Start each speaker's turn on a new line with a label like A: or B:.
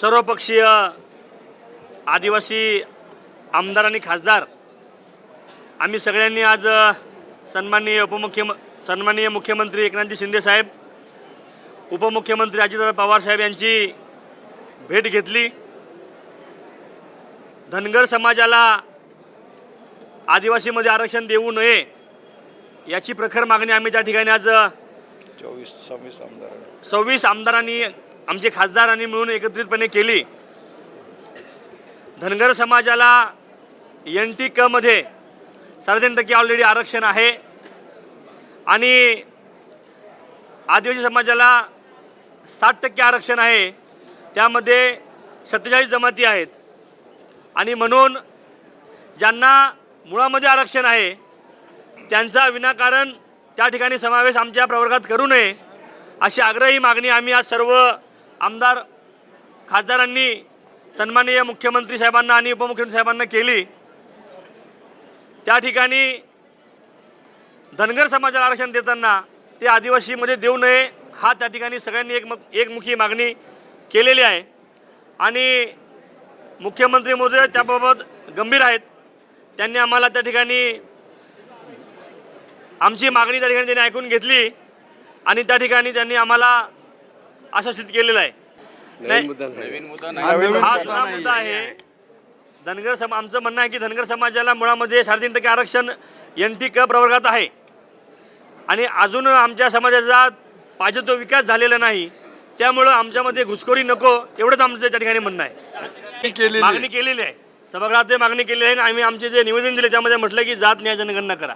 A: सर्वपक्षीय आदिवासी आमदार आणि खासदार आम्ही सगळ्यांनी आज सन्माननीय उपमुख्यम सन्माननीय मुख्यमंत्री एकनाथजी शिंदे साहेब उपमुख्यमंत्री अजितदादा पवार साहेब यांची भेट घेतली. धनगर समाजाला आदिवासीमध्ये आरक्षण देऊ नये याची प्रखर मागणी आम्ही त्या ठिकाणी आज
B: चोवीस सव्वीस आमदार
A: सव्वीस आमदारांनी आमचे खासदारांनी मिळून एकत्रितपणे केली. धनगर समाजाला एन टी कमध्ये साडेतीन टक्के ऑलरेडी आरक्षण आहे. आणि आदिवासी समाजाला साठ टक्के आरक्षण आहे. त्यामध्ये सत्तेचाळीस जमाती आहेत. आणि म्हणून ज्यांना मुळामध्ये आरक्षण आहे त्यांचा विनाकारण त्या ठिकाणी समावेश आमच्या प्रवर्गात करू नये अशी आग्रही मागणी आम्ही आज सर्व आमदार खासदारांनी सन्माननीय मुख्यमंत्री साहेबांना आणि उपमुख्यमंत्री साहेबांना केली. त्या ठिकाणी धनगर समाजाला आरक्षण देताना ते आदिवासीमध्ये देऊ नये हा त्या ठिकाणी सगळ्यांनी एक एकमुखी मागणी केलेली आहे. आणि मुख्यमंत्री महोदय त्याबाबत गंभीर आहेत. त्यांनी आम्हाला त्या ठिकाणी आमची मागणी त्या ठिकाणी त्यांनी ऐकून घेतली आणि त्या ठिकाणी त्यांनी आम्हाला आश्वासित केलेलं आहे. नाही.
B: नवीन मुद्दा
A: हा जुना मुद्दा आहे. धनगर सम आमचं म्हणणं आहे की धनगर समाजाला मुळामध्ये साडेतीन टक्के आरक्षण एन टी क प्रवर्गात आहे. आणि अजून आमच्या समाजाचा पाहिजे तो विकास झालेला नाही. त्यामुळं आमच्यामध्ये घुसखोरी नको एवढंच आमचं त्या ठिकाणी म्हणणं आहे. मागणी केलेली आहे. सभागृहात ते मागणी केलेली आहे आणि आम्ही आमचे जे निवेदन दिले त्यामध्ये म्हटलं की जात न्याय जनगणना करा.